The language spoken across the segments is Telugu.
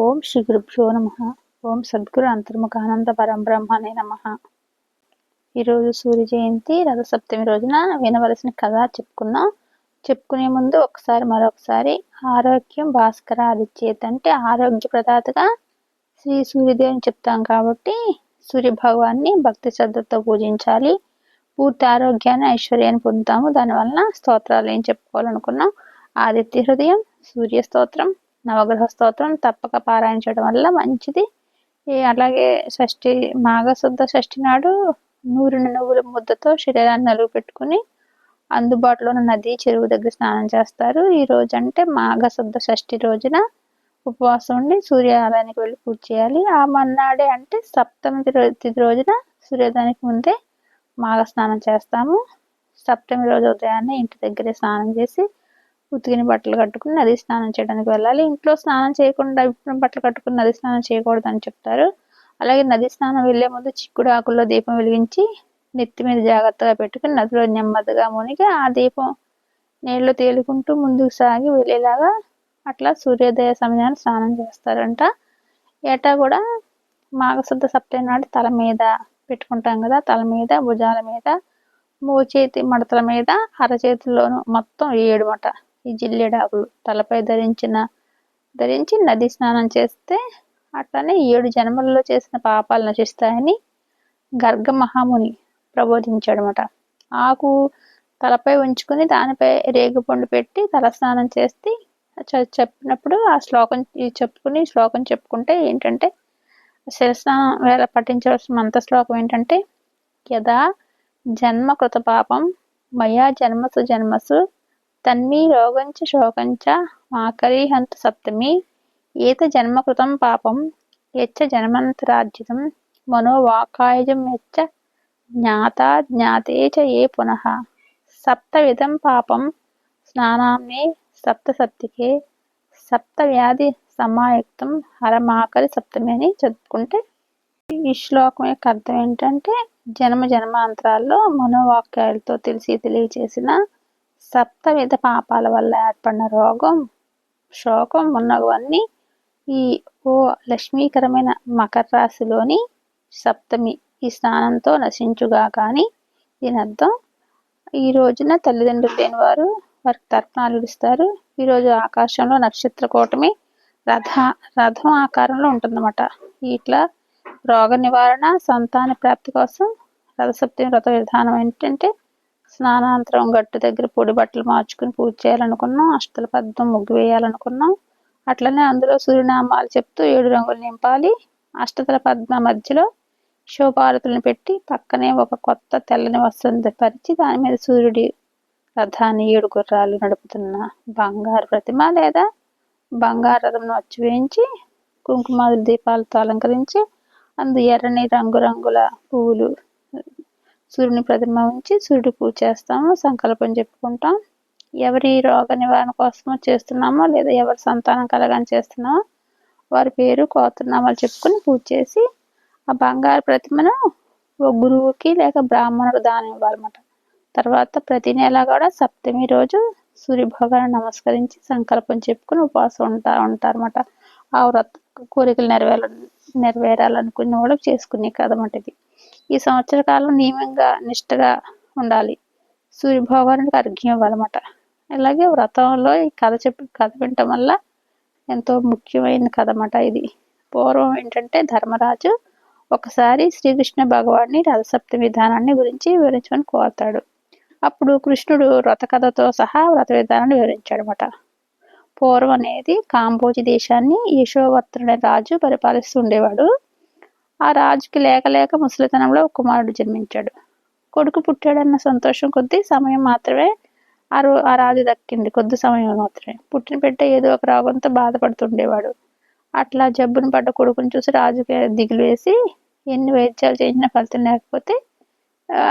ఓం శ్రీ గురుభ్యో నమ. ఓం సద్గురు అంతర్ముఖానంద పరంబ్రహ్మనే నమ. ఈరోజు సూర్య జయంతి రథసప్తమి రోజున వినవలసిన కథ చెప్పుకుందాం. చెప్పుకునే ముందు ఒకసారి మరొకసారి ఆరోగ్యం భాస్కర ఆదిత్యేత అంటే ఆరోగ్య ప్రదాతగా శ్రీ సూర్యదేవుని చెప్తాం కాబట్టి సూర్య భగవాన్ని భక్తి శ్రద్ధతో పూజించాలి. పూర్తి ఆరోగ్యాన్ని ఐశ్వర్యాన్ని పొందుతాము. దానివలన స్తోత్రాలు ఏం చెప్పుకోవాలనుకున్నాం? ఆదిత్య హృదయం సూర్య స్తోత్రం నవగ్రహ స్తోత్రం తప్పక పారాయణించడం వల్ల మంచిది. అలాగే షష్ఠి మాఘశుద్ధ షష్ఠి నాడు నూరిన నువ్వుల ముద్దతో శరీరాన్ని నలుగు పెట్టుకుని అందుబాటులో ఉన్న నది చెరువు దగ్గర స్నానం చేస్తారు. ఈ రోజు అంటే మాఘశుద్ధ షష్ఠి రోజున ఉపవాసం ఉండి సూర్యాలయానికి వెళ్ళి పూజ చేయాలి. ఆ మన్నాడే అంటే సప్తమి తిథి రోజున సూర్యోదయానికి ముందే మాఘ స్నానం చేస్తాము. సప్తమి రోజు ఉదయాన్నే ఇంటి దగ్గరే స్నానం చేసి ఉతికిన బట్టలు కట్టుకుని నది స్నానం చేయడానికి వెళ్ళాలి. ఇంట్లో స్నానం చేయకుండా ఇప్పుడు బట్టలు కట్టుకుని నది స్నానం చేయకూడదు అని చెప్తారు. అలాగే నది స్నానం వెళ్ళే ముందు చిక్కుడు ఆకుల్లో దీపం వెలిగించి నెత్తి మీద జాగ్రత్తగా పెట్టుకుని నదిలో నెమ్మదిగా మునిగి ఆ దీపం నీళ్ళు తేలుకుంటూ ముందుకు సాగి వెళ్ళేలాగా అట్లా సూర్యోదయ సమయాన్ని స్నానం చేస్తారంట. ఏటా కూడా మాఘశుద్ధ సప్తమి నాడు తల మీద పెట్టుకుంటాం కదా తల మీద భుజాల మీద మోచేతి మడతల మీద అరచేతుల్లోనూ మొత్తం ఏడు మట ఈ జిల్లెడాకులు తలపై ధరించిన ధరించి నది స్నానం చేస్తే అట్లనే ఏడు జన్మలలో చేసిన పాపాలు నశిస్తాయని గర్గ మహాముని ప్రబోధించాడనమాట. ఆకు తలపై ఉంచుకుని దానిపై రేగుపండు పెట్టి తల స్నానం చేస్తే చెప్పినప్పుడు ఆ శ్లోకం చెప్పుకుని శ్లోకం చెప్పుకుంటే ఏంటంటే శిరస్నానం వేళ పఠించవలసిన అంత శ్లోకం ఏంటంటే యదా జన్మ కృత పాపం మయా జన్మసు జన్మసు తన్మీ రోగంచ శోకంచ మాకరీహంత సప్తమి ఏత జన్మకృతం పాపం యచ్చ జన్మంతరార్జితం మనోవాకాయజం యచ్చ జ్ఞాతా జ్ఞాతే చ ఏ పునః సప్తవిధం పాపం స్నానాన్ని సప్తసప్తికే సప్త వ్యాధి సమాయుక్తం హరమాకరి సప్తమి అని చెప్పుకుంటే ఈ శ్లోకం యొక్క అర్థం ఏంటంటే జన్మ జన్మాంతరాల్లో మనోవాక్యాలతో తెలిసి తెలియచేసిన సప్తవిధ పాపాల వల్ల ఏర్పడిన రోగం శోకం ఉన్నవన్నీ ఈ ఓ లక్ష్మీకరమైన మకర రాశిలోని సప్తమి ఈ స్నానంతో నశించుగా. కానీ దీని అర్థం ఈ రోజున తల్లిదండ్రులు లేని వారు వారికి తర్పణాలు ఇస్తారు. ఈరోజు ఆకాశంలో నక్షత్ర కూటమి రథ రథం ఆకారంలో ఉంటుందన్నమాట. ఇట్లా రోగ నివారణ సంతాన ప్రాప్తి కోసం రథసప్తమి వ్రత విధానం ఏంటంటే స్నానాంతరం గట్టు దగ్గర పొడి బట్టలు మార్చుకుని పూజ చేయాలనుకున్నాం అష్టల పద్మం ముగ్గు వేయాలనుకున్నాం. అట్లనే అందులో సూర్యనామాలు చెప్తూ ఏడు రంగులు నింపాలి. అష్టతల పద్మ మధ్యలో శివపార్వతులను పెట్టి పక్కనే ఒక కొత్త తెల్లని వస్త్రం పరిచి దాని మీద సూర్యుడి రథాన్ని ఏడు గుర్రాలు నడుపుతున్న బంగారు ప్రతిమ లేదా బంగారు రథంను వచ్చి వేయించి కుంకుమాదుల దీపాలతో అలంకరించి అందు ఎర్రని రంగురంగుల పువ్వులు సూర్యుని ప్రతిమ ఉంచి సూర్యుడు పూజ చేస్తాము సంకల్పం చెప్పుకుంటాం. ఎవరి రోగ నివారణ కోసమో చేస్తున్నామో లేదా ఎవరి సంతానం కలగని చేస్తున్నామో వారి పేరు కోతనామాలు చెప్పుకుని పూజ చేసి ఆ బంగారు ప్రతిమను ఓ గురువుకి లేక బ్రాహ్మణుడు దానం ఇవ్వాలన్నమాట. తర్వాత ప్రతి నెల కూడా సప్తమి రోజు సూర్యభగవాన్ని నమస్కరించి సంకల్పం చెప్పుకుని ఉపవాసం ఉంటా ఉంటారన్నమాట. ఆ వ్రత కోరికలు నెరవేర నెరవేరాలనుకున్న వాళ్ళు చేసుకునే కదమాట ఇది. ఈ సంవత్సర కాలం నియమంగా నిష్టగా ఉండాలి. సూర్యభగవానుడికి అర్ఘ్యం ఇవ్వాలన్నమాట. అలాగే వ్రతంలో ఈ కథ చెప్పి కథ వినటం వల్ల ఎంతో ముఖ్యమైన కథ అన్నమాట ఇది. పూర్వం ఏంటంటే ధర్మరాజు ఒకసారి శ్రీకృష్ణ భగవాన్ని రథసప్త విధానాన్ని గురించి వివరించమని కోరుతాడు. అప్పుడు కృష్ణుడు వ్రత కథతో సహా వ్రత విధానాన్ని వివరించాడు అనమాట పూర్వం అనేది కాంబోజి దేశాన్ని యశోవర్తుడనే రాజు పరిపాలిస్తూ ఉండేవాడు ఆ రాజుకి లేక లేక ముసలితనంలో కుమారుడు జన్మించాడు. కొడుకు పుట్టాడన్న సంతోషం కొద్ది సమయం మాత్రమే ఆ రో ఆ రాజు దక్కింది. కొద్ది సమయం మాత్రమే. పుట్టిన పెట్ట ఏదో ఒక రోగంతో బాధపడుతుండేవాడు. అట్లా జబ్బును పడ్డ కొడుకుని చూసి రాజుకి దిగులు వేసి ఎన్ని వైద్యాలు చేసినా ఫలితం లేకపోతే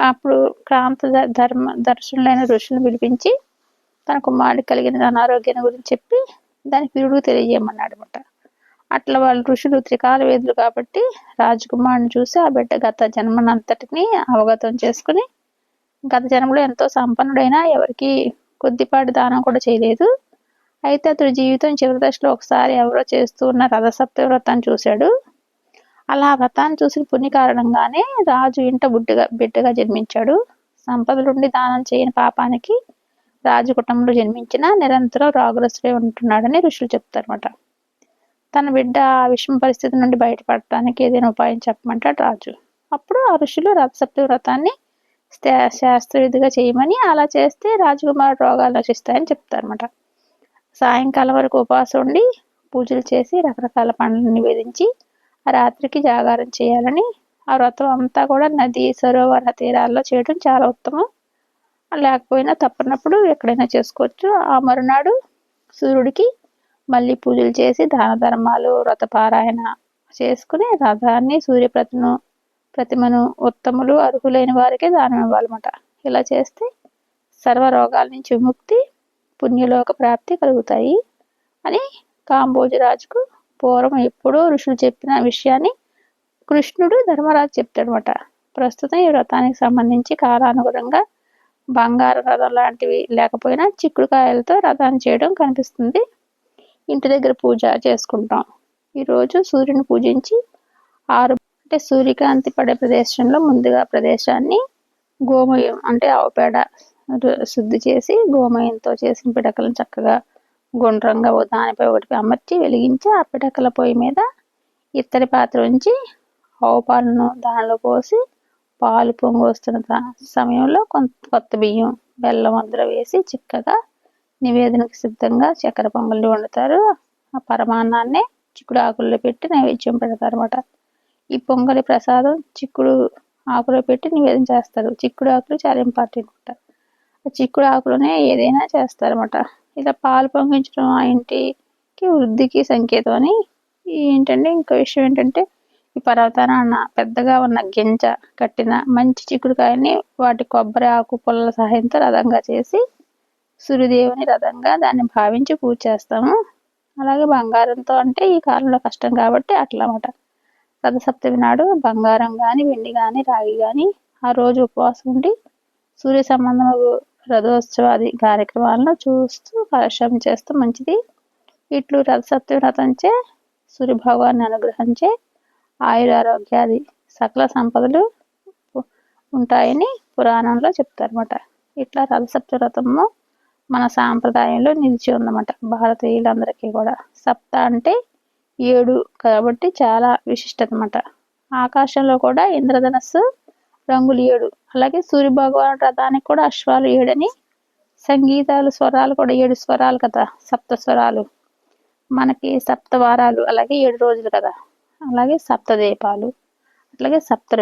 అప్పుడు క్రాంత ధర్మ దర్శనులైన ఋషులను పిలిపించి తన కుమారుడికి కలిగిన అనారోగ్యాన్ని గురించి చెప్పి దానికి విరుడుకు తెలియజేయమన్నాడు అనమాట అట్లా వాళ్ళు ఋషులు త్రికాల వేదులు కాబట్టి రాజకుమారుని చూసి ఆ బిడ్డ గత జన్మనంతటిని అవగతం చేసుకుని గత జన్మలో ఎంతో సంపన్నుడైనా ఎవరికి కొద్దిపాటి దానం కూడా చేయలేదు. అయితే అతడు జీవితం చివరి దశలో ఒకసారి ఎవరో చేస్తూ ఉన్న రథసప్త వ్రతాన్ని చూశాడు. అలా వ్రతాన్ని చూసిన పుణ్య కారణంగానే రాజు ఇంట బుడ్డగా బిడ్డగా జన్మించాడు. సంపదలుండి దానం చేయని పాపానికి రాజు కుటుంబంలో జన్మించిన నిరంతరం రాగురస్తుడే ఉంటున్నాడని ఋషులు చెప్తారన్నమాట. తన బిడ్డ ఆ విషమ పరిస్థితి నుండి బయటపడటానికి ఏదైనా ఉపాయం చెప్పమంటాడు రాజు. అప్పుడు ఆ ఋషులు రథసప్తి వ్రతాన్ని శాస్త్రవిధిగా చేయమని అలా చేస్తే రాజకుమార్ రోగాలు నశిస్తాయని చెప్తారనమాట సాయంకాలం వరకు ఉపవాసం ఉండి పూజలు చేసి రకరకాల పండ్లను నివేదించి ఆ రాత్రికి జాగారం చేయాలని ఆ వ్రతం అంతా కూడా నది సరోవర తీరాల్లో చేయడం చాలా ఉత్తమం. లేకపోయినా తప్పనప్పుడు ఎక్కడైనా చేసుకోవచ్చు. ఆ మరునాడు సూర్యుడికి మళ్ళీ పూజలు చేసి దాన ధర్మాలు వ్రతపారాయణ చేసుకుని రథాన్ని సూర్యప్రతిను ప్రతిమను ఉత్తములు అర్హులైన వారికే దానం ఇవ్వాలన్నమాట. ఇలా చేస్తే సర్వ రోగాల నుంచి విముక్తి పుణ్యలోక ప్రాప్తి కలుగుతాయి అని కాంబోజరాజుకు పూర్వం ఎప్పుడో ఋషులు చెప్పిన విషయాన్ని కృష్ణుడు ధర్మరాజు చెప్తాడనమాట ప్రస్తుతం ఈ వ్రతానికి సంబంధించి కాలానుగుణంగా బంగారు రథం లాంటివి లేకపోయినా చిక్కుడుకాయలతో రథాన్ని చేయడం కనిపిస్తుంది. ఇంటి దగ్గర పూజ చేసుకుంటాం. ఈరోజు సూర్యుని పూజించి ఆరు అంటే సూర్యకాంతి పడే ప్రదేశంలో ముందుగా ప్రదేశాన్ని గోమయం అంటే ఆవుపేడ శుద్ధి చేసి గోమయంతో చేసిన పిడకలను చక్కగా గుండ్రంగా దానిపై ఒకటి అమర్చి వెలిగించి ఆ పిడకల పొయ్యి మీద ఇత్తడి పాత్ర ఉంచి ఆవు పాలను దానిలో పోసి పాలు పొంగి వస్తున్న సమయంలో కొంత కొత్త బియ్యం బెల్లం అందులో వేసి చిక్కగా నివేదనకు సిద్ధంగా చక్కెర పొంగల్ని వండుతారు. ఆ పరమాన్నాన్ని చిక్కుడు ఆకుల్లో పెట్టి నైవేద్యం పెడతారు అనమాట ఈ పొంగలి ప్రసాదం చిక్కుడు ఆకులో పెట్టి నివేదన చేస్తారు. చిక్కుడు ఆకులు చాలా ఇంపార్టెంట్ ఉంటారు ఆ చిక్కుడు ఆకులోనే ఏదైనా చేస్తారన్నమాట. ఇలా పాలు పొంగించడం ఆ ఇంటికి వృద్ధికి సంకేతం అని ఏంటంటే ఇంకో విషయం ఏంటంటే ఈ పర్వతాన అన్న పెద్దగా ఉన్న గింజ కట్టిన మంచి చిక్కుడుకాయని వాటి కొబ్బరి ఆకు పుల్లల సహాయంతో రథంగా చేసి సూర్యదేవుని రథంగా దాన్ని భావించి పూజ చేస్తాము. అలాగే బంగారంతో అంటే ఈ కాలంలో కష్టం కాబట్టి అట్లా అన్నమాట రథసప్తమి నాడు బంగారం కానీ వెండి కానీ రాగి కానీ ఆ రోజు ఉపవాసం ఉండి సూర్య సంబంధం రథోత్సవాది కార్యక్రమాలను చూస్తూ కలశం చేస్తూ మంచిది. ఇట్లు రథసప్తమి రథంచే సూర్య భగవాన్ని అనుగ్రహించే ఆయురారోగ్యాది సకల సంపదలు ఉంటాయని పురాణంలో చెప్తారన్నమాట. ఇట్లా రథసప్త వ్రతము మన సాంప్రదాయంలో నిలిచి ఉందన్నమాట. భారతీయులందరికీ కూడా. సప్త అంటే ఏడు కాబట్టి చాలా విశిష్టత అనమాట ఆకాశంలో కూడా ఇంద్రధనస్సు రంగులు ఏడు. అలాగే సూర్య భగవాన్ రథానికి కూడా అశ్వాలు ఏడని సంగీతాలు స్వరాలు కూడా ఏడు స్వరాలు కదా సప్త స్వరాలు. మనకి సప్త వారాలు అలాగే ఏడు రోజులు కదా. అలాగే సప్త దీపాలు అట్లాగే సప్త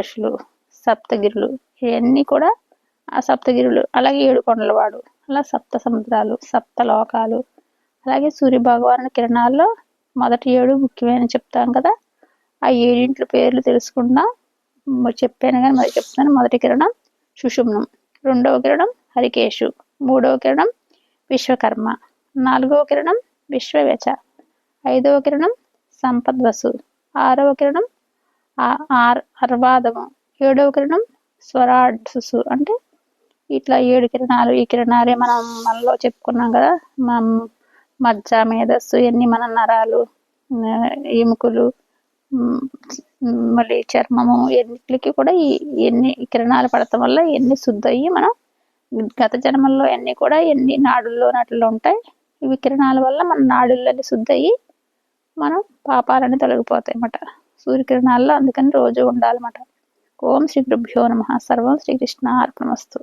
సప్తగిరులు ఇవన్నీ కూడా ఆ సప్తగిరులు అలాగే ఏడు కొండలవాడు. అలా సప్త సముద్రాలు సప్త లోకాలు అలాగే సూర్య భగవాను కిరణాల్లో మొదటి ఏడు ముఖ్యమైన చెప్తాం కదా. ఆ ఏడింటి పేర్లు తెలుసుకుందాం. చెప్పాను కానీ మరి చెప్తాను మొదటి కిరణం సుషుమ్నం రెండవ కిరణం హరికేశు మూడవ కిరణం విశ్వకర్మ నాలుగవ కిరణం విశ్వవేచ ఐదవ కిరణం సంపద్వసు ఆరవ కిరణం అర్వాదము ఏడవ కిరణం స్వరాడ్సు అంటే ఇట్లా ఏడు కిరణాలు ఈ కిరణాలే మనం మనలో చెప్పుకున్నాం కదా మనం మజ్జ మేధస్సు ఎన్ని మన నరాలు ఎముకలు మళ్ళీ చర్మము ఎన్నిటికి కూడా ఈ ఎన్ని కిరణాలు పడటం వల్ల ఎన్ని శుద్ధయ్యి మనం గత జన్మల్లో అన్ని కూడా ఎన్ని నాడుల్లో నటుల్లో ఉంటాయి. ఇవి కిరణాల వల్ల మన నాడుల్లోని శుద్ధయ్యి మనం పాపాలని తొలగిపోతాయి అన్నమాట. సూర్యకిరణాల్లో అందుకని రోజు ఉండాలన్నమాట. ఓం శ్రీ గురుభ్యో నమ. సర్వం శ్రీకృష్ణ అర్పణమస్తు